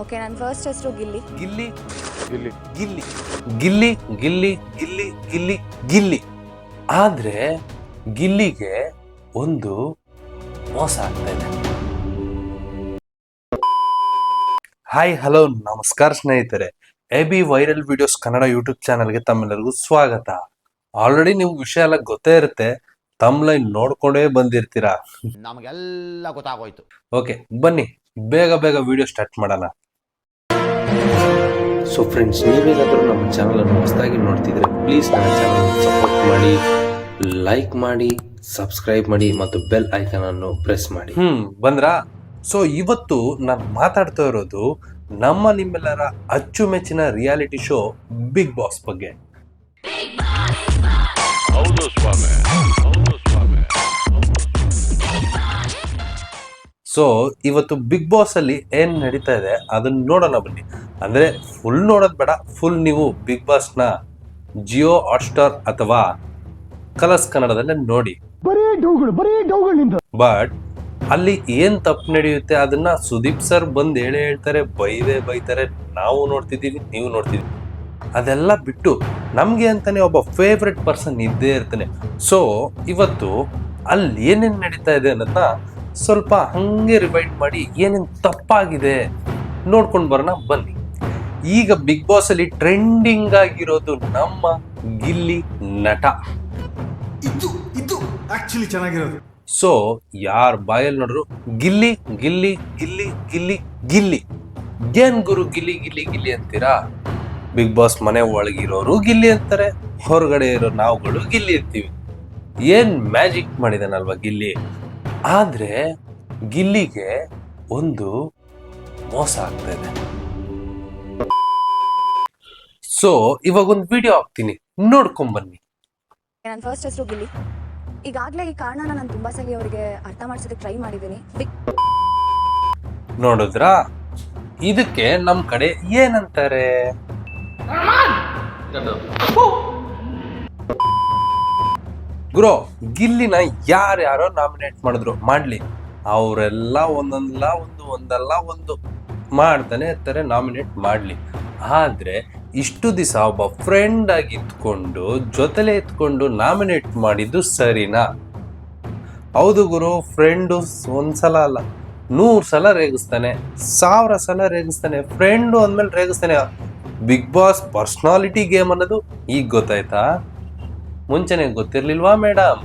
Okay ನನ್ನ first ಹೆಸರು ಗಿಲ್ಲಿ. ಗಿಲ್ಲಿ ಗಿಲ್ಲಿ ಗಿಲ್ಲಿ. ಗಿಲ್ಲಿ ಗಿಲ್ಲಿ ಗಿಲ್ಲಿ ಗಿಲ್ಲಿ ಗಿಲ್ಲಿ. ಆದ್ರೆ ಗಿಲ್ಲಿಗೆ ಒಂದು ಮೋಸ ಆಗ್ತಾ ಇದೆ. ಹಾಯ್ ಹಲೋ ನಮಸ್ಕಾರ ಸ್ನೇಹಿತರೆ. A B viral videos Kannada YouTube ಚಾನಲ್ಗೆ ತಮ್ಮೆಲ್ಲರಿಗೂ ಸ್ವಾಗತ. ಆಲ್ರೆಡಿ ನಿಮ್ಗೆ ವಿಷಯ ಎಲ್ಲ ಗೊತ್ತೇ ಇರುತ್ತೆ. ತಮ್ಲೈನ್ ನೋಡ್ಕೊಂಡೇ ಬಂದಿರ್ತೀರಾ? ನಮಗೆಲ್ಲ ಗೊತ್ತಾಗೋಯ್ತು. ಓಕೆ ಬನ್ನಿ. ಬೇಗ ಬೇಗ ವಿಡಿಯೋ ಸ್ಟಾರ್ಟ್ ಮಾಡೋಣ. ಸೊ ಫ್ರೆಂಡ್ಸ್ ನೀವೇನಾದರೂ ನಮ್ಮ ಚಾನಲನ್ನು ಹೊಸದಾಗಿ ನೋಡ್ತಿದ್ರೆ ಪ್ಲೀಸ್ ನನ್ನ ಚಾನಲ್ ಸಪೋರ್ಟ್ ಮಾಡಿ ಲೈಕ್ ಮಾಡಿ ಸಬ್ಸ್ಕ್ರೈಬ್ ಮಾಡಿ ಮತ್ತು ಬೆಲ್ ಐಕಾನ್ ಅನ್ನು ಪ್ರೆಸ್ ಮಾಡಿ. ಹ್ಮ್ ಬಂದ್ರಾ? ಸೊ ಇವತ್ತು ನಾನು ಮಾತಾಡ್ತಾ ಇರೋದು ನಮ್ಮ ನಿಮ್ಮೆಲ್ಲರ ಅಚ್ಚುಮೆಚ್ಚಿನ ರಿಯಾಲಿಟಿ ಶೋ ಬಿಗ್ ಬಾಸ್ ಬಗ್ಗೆ. ಸೊ ಇವತ್ತು ಬಿಗ್ ಬಾಸ್ ಅಲ್ಲಿ ಏನ್ ನಡೀತಾ ಇದೆ ಅದನ್ನ ನೋಡೋಣ ಬನ್ನಿ. ಅಂದ್ರೆ ಫುಲ್ ನೋಡೋದು ಬೇಡ ಫುಲ್ ನೀವು ಬಿಗ್ ಬಾಸ್ನ ನ ಜಿಯೋ ಹಾಟ್ಸ್ಟಾರ್ ಅಥವಾ ಕಲರ್ಸ್ ಕನ್ನಡದಲ್ಲೇ ನೋಡಿ. ಬಟ್ ಅಲ್ಲಿ ಏನ್ ತಪ್ಪು ನಡೆಯುತ್ತೆ ಅದನ್ನ ಸುದೀಪ್ ಸರ್ ಬಂದು ಹೇಳಿ ಹೇಳ್ತಾರೆ ಬೈದೆ ಬೈತಾರೆ ನಾವು ನೋಡ್ತಿದ್ದೀವಿ ನೀವು ನೋಡ್ತಿದ್ದೀವಿ. ಅದೆಲ್ಲ ಬಿಟ್ಟು ನಮಗೆ ಅಂತಾನೆ ಒಬ್ಬ ಫೇವ್ರೆಟ್ ಪರ್ಸನ್ ಇದ್ದೇ ಇರ್ತಾನೆ. ಸೊ ಇವತ್ತು ಅಲ್ಲಿ ಏನೇನು ನಡೀತಾ ಇದೆ ಅನ್ನೋದನ್ನ ಸ್ವಲ್ಪ ಹಂಗೆ ರಿವೈಂಡ್ ಮಾಡಿ ಏನೇನು ತಪ್ಪಾಗಿದೆ ನೋಡ್ಕೊಂಡು ಬರೋಣ ಬನ್ನಿ. ಈಗ ಬಿಗ್ ಬಾಸ್ ಅಲ್ಲಿ ಟ್ರೆಂಡಿಂಗ್ ಆಗಿರೋದು ನಮ್ಮ ಗಿಲ್ಲಿ ನಟ. ಇದು ಇದು ಆಕ್ಚುಲಿ ಚೆನ್ನಾಗಿರೋದು. ಸೊ ಯಾರ ಬಾಯಲ್ಲಿ ನೋಡ್ರು ಗಿಲ್ಲಿ ಗಿಲ್ಲಿ ಗಿಲ್ಲಿ ಗಿಲ್ಲಿ ಗಿಲ್ಲಿ. ಗೇನ್ ಗುರು ಗಿಲ್ಲಿ ಗಿಲ್ಲಿ ಗಿಲ್ಲಿ ಅಂತೀರಾ? ಬಿಗ್ ಬಾಸ್ ಮನೆ ಒಳಗಿರೋರು ಗಿಲ್ಲಿ ಅಂತಾರೆ ಹೊರಗಡೆ ಇರೋ ನಾವುಗಳು ಗಿಲ್ಲಿ ಅಂತೀವಿ. ಏನ್ ಮ್ಯಾಜಿಕ್ ಮಾಡಿದಾನಲ್ವಾ ಗಿಲ್ಲಿ? ಆದ್ರೆ ಗಿಲ್ಲಿಗೆ ಒಂದು ಮೋಸ ಆಗ್ತದೆ ಇದೆ. ಸೊ ಇವಾಗ ಒಂದು ವಿಡಿಯೋ ಹಾಕ್ತೀನಿ. ನೋಡ್ಕೊಂಬನ್ನಿ ನನ್ನ ಫಸ್ಟ್ ಹೆಸರು ಗಿಲ್ಲಿ. ಈಗಾಗಲೇ ಈ ಕಾರಣನ ನಾನು ತುಂಬಾ ಸಲ ಅವರಿಗೆ ಅರ್ಥ ಮಾಡಿಸೋದಕ್ಕೆ ಟ್ರೈ ಮಾಡಿದ್ದೀನಿ. ನೋಡಿದ್ರಾ? ಇದಕ್ಕೆ ನಮ್ಮ ಕಡೆ ಏನಂತಾರೆ? ಗುರು, ಗಿಲ್ಲಿನ ಯಾರ್ಯಾರೋ ನಾಮಿನೇಟ್ ಮಾಡಿದ್ರು. ಮಾಡ್ಲಿ. ಅವರೆಲ್ಲ ಒಂದೊಂದಲ್ಲ ಒಂದು, ಒಂದಲ್ಲ ಒಂದು ಮಾಡ್ತಾನೆ ಇರ್ತಾರೆ ನಾಮಿನೇಟ್ ಮಾಡಲಿ. ಆದರೆ ಇಷ್ಟು ದಿವಸ ಒಬ್ಬ ಫ್ರೆಂಡ್ ಆಗಿ ಇದ್ಕೊಂಡು, ಜೊತೆಲೆ ಇದ್ಕೊಂಡು ನಾಮಿನೇಟ್ ಮಾಡಿದ್ದು ಸರಿನಾ? ಹೌದು ಗುರು ಫ್ರೆಂಡು ಒಂದ್ಸಲ ಅಲ್ಲ, ನೂರು ಸಲ ರೇಗಿಸ್ತಾನೆ, ಸಾವಿರ ಸಲ ರೇಗಿಸ್ತಾನೆ ಫ್ರೆಂಡು ಅಂದಮೇಲೆ ರೇಗಿಸ್ತಾನೆ. ಬಿಗ್ ಬಾಸ್ ಪರ್ಸ್ನಾಲಿಟಿ ಗೇಮ್ ಅನ್ನೋದು ಈಗ ಗೊತ್ತಾಯ್ತಾ? ಮುಂಚೆನೆ ಗೊತ್ತಿರ್ಲಿಲ್ವಾ ಮೇಡಮ್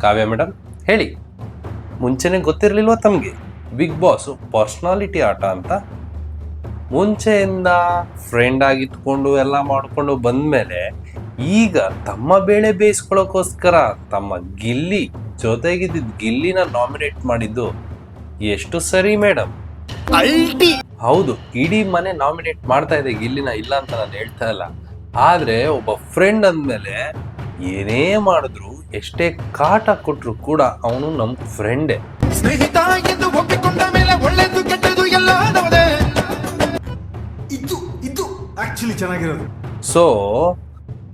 ಕಾವ್ಯ ಮೇಡಮ್ ಹೇಳಿ. ಮುಂಚೆನೆ ಗೊತ್ತಿರಲಿಲ್ವಾ ತಮಗೆ? ಬಿಗ್ ಬಾಸ್ ಪರ್ಸ್ನಾಲಿಟಿ ಆಟ ಅಂತ? ಮುಂಚೆಯಿಂದ ಫ್ರೆಂಡ್ ಆಗಿತ್ಕೊಂಡು ಎಲ್ಲ ಮಾಡ್ಕೊಂಡು ಬಂದ್ಮೇಲೆ ಈಗ ತಮ್ಮ ಬೇಳೆ ಬೇಯಿಸ್ಕೊಳ್ಳೋಕೋಸ್ಕರ ತಮ್ಮ ಗಿಲ್ಲಿ ಜೊತೆಗಿದ್ದ ಗಿಲ್ಲಿನ ನಾಮಿನೇಟ್ ಮಾಡಿದ್ದು ಎಷ್ಟು ಸರಿ ಮೇಡಮ್ ಹೌದು ಇಡೀ ಮನೆ ನಾಮಿನೇಟ್ ಮಾಡ್ತಾ ಇದೆ ಗಿಲ್ಲಿನ ಇಲ್ಲ ಅಂತ ನಾನು ಹೇಳ್ತಾ ಇಲ್ಲ. ಆದ್ರೆ ಒಬ್ಬ ಫ್ರೆಂಡ್ ಅಂದ್ಮೇಲೆ ಏನೇ ಮಾಡಿದ್ರು ಎಷ್ಟೇ ಕಾಟ ಕೊಟ್ರು ಕೂಡ ಅವನು ನಮ್ ಫ್ರೆಂಡೇ ಸ್ನೇಹಿತ ಎಂದು ಒಪ್ಪಿಕೊಂಡ ಮೇಲೆ ಒಳ್ಳೆದು ಕೆಟ್ಟದು ಎಲ್ಲ ನಮ್ಮದೇ. ಇದು ಇದು ಆಕ್ಚುಲಿ ಚೆನ್ನಾಗಿರೋದು. ಸೊ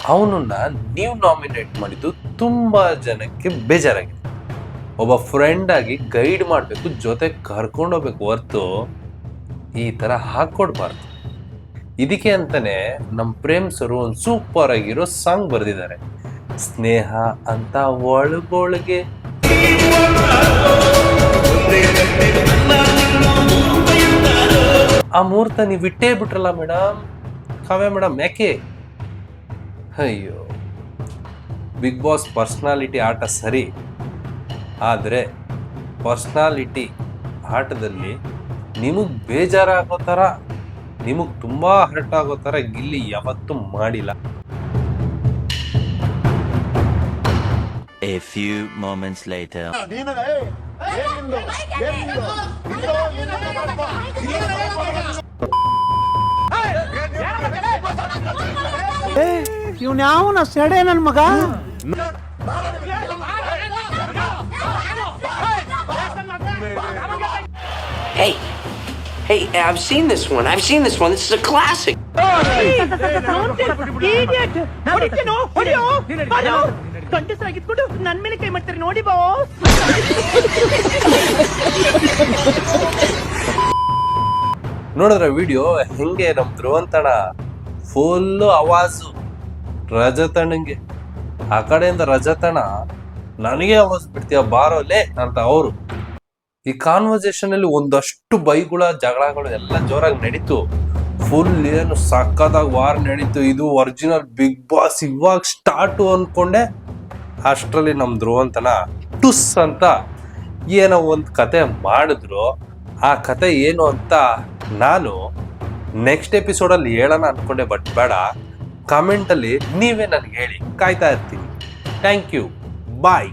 ಅವನನ್ನ ನೀವು ನಾಮಿನೇಟ್ ಮಾಡಿದ್ದು ತುಂಬಾ ಜನಕ್ಕೆ ಬೇಜಾರಾಗಿದೆ. ಒಬ್ಬ ಫ್ರೆಂಡ್ ಆಗಿ ಗೈಡ್ ಮಾಡಬೇಕು ಜೊತೆ ಕರ್ಕೊಂಡು ಹೋಗ್ಬೇಕು ಹೊರ್ತು ಈ ತರ ಹಾಕೊಡ್ಬಾರ್ದು. ಇದಕ್ಕೆ ಅಂತಾನೆ ನಮ್ಮ ಪ್ರೇಮ್ ಸರು ಒಂದು ಸೂಪರ್ ಆಗಿರೋ ಸಾಂಗ್ ಬರೆದಿದ್ದಾರೆ. ಸ್ನೇಹ ಅಂತ ಒಳಗೊಳಗೆ. ಆ ಮುಹೂರ್ತ ನೀವು ಇಟ್ಟೇ ಬಿಟ್ರಲ್ಲ ಮೇಡಮ್? ಕಾವ್ಯ ಮೇಡಮ್, ಯಾಕೆ? ಅಯ್ಯೋ, ಬಿಗ್ ಬಾಸ್ ಪರ್ಸ್ನಾಲಿಟಿ ಆಟ ಸರಿ, ಆದರೆ ಪರ್ಸ್ನಾಲಿಟಿ ಆಟದಲ್ಲಿ ನಿಮಗೆ ಬೇಜಾರಾಗೋ ಥರ ನಿಮಗೆ ತುಂಬ ಹರ್ಟ್ ಆಗೋ ಥರ ಗಿಲ್ಲಿ ಯಾವತ್ತೂ ಮಾಡಿಲ್ಲ. A few moments later. ಇವ್ನ್ಯಾವನ ಸೆಡೆ ನನ್ ಮಗ? Hey, hey, I've seen this one. I've seen this one. This is a classic. ನನ್ ಮೇಲೆ ಕೈ ಮಾಡ್ತಾರೆ ನೋಡಿ ಬಾಸ್ ನೋಡಿದ್ರೆ ವಿಡಿಯೋ ಹೆಂಗೆ ನಮ್ ಧ್ರುವಂತಣ ಫುಲ್ಲು ಅವಾಜು ರಜತಣ್ಣಂಗೆ. ಆ ಕಡೆಯಿಂದ ರಜತಣ ನನಗೆ ಅವಾಜ್ ಬಿಡ್ತೀಯ? ಬಾರೋಲೆ ಅಂತ ಅವರು. ಈ ಕಾನ್ವರ್ಸೇಷನ್ ಅಲ್ಲಿ ಒಂದಷ್ಟು ಬೈಗುಳ, ಜಗಳಗಳು ಎಲ್ಲ ಜೋರಾಗಿ ನಡೀತು. ಫುಲ್ ಏನು ಸಕ್ಕದಾಗ ವಾರ್ ನಡೀತು. ಇದು ಒರಿಜಿನಲ್ ಬಿಗ್ ಬಾಸ್ ಇವಾಗ ಸ್ಟಾರ್ಟು ಅನ್ಕೊಂಡೆ. ಅಷ್ಟರಲ್ಲಿ ನಮ್ಮ ಧ್ರುವಂತನ ಟುಸ್ ಅಂತ ಏನೋ ಒಂದು ಕತೆ ಮಾಡಿದ್ರು. ಆ ಕತೆ ಏನು ಅಂತ ನಾನು ನೆಕ್ಸ್ಟ್ ಎಪಿಸೋಡಲ್ಲಿ ಹೇಳೋಣ ಅನ್ಕೊಂಡೆ ಬಟ್ ಬೇಡ. ಕಮೆಂಟಲ್ಲಿ ನೀವೇ ನನಗೆ ಹೇಳಿ. ಕಾಯ್ತಾ ಇರ್ತೀನಿ. Thank you bye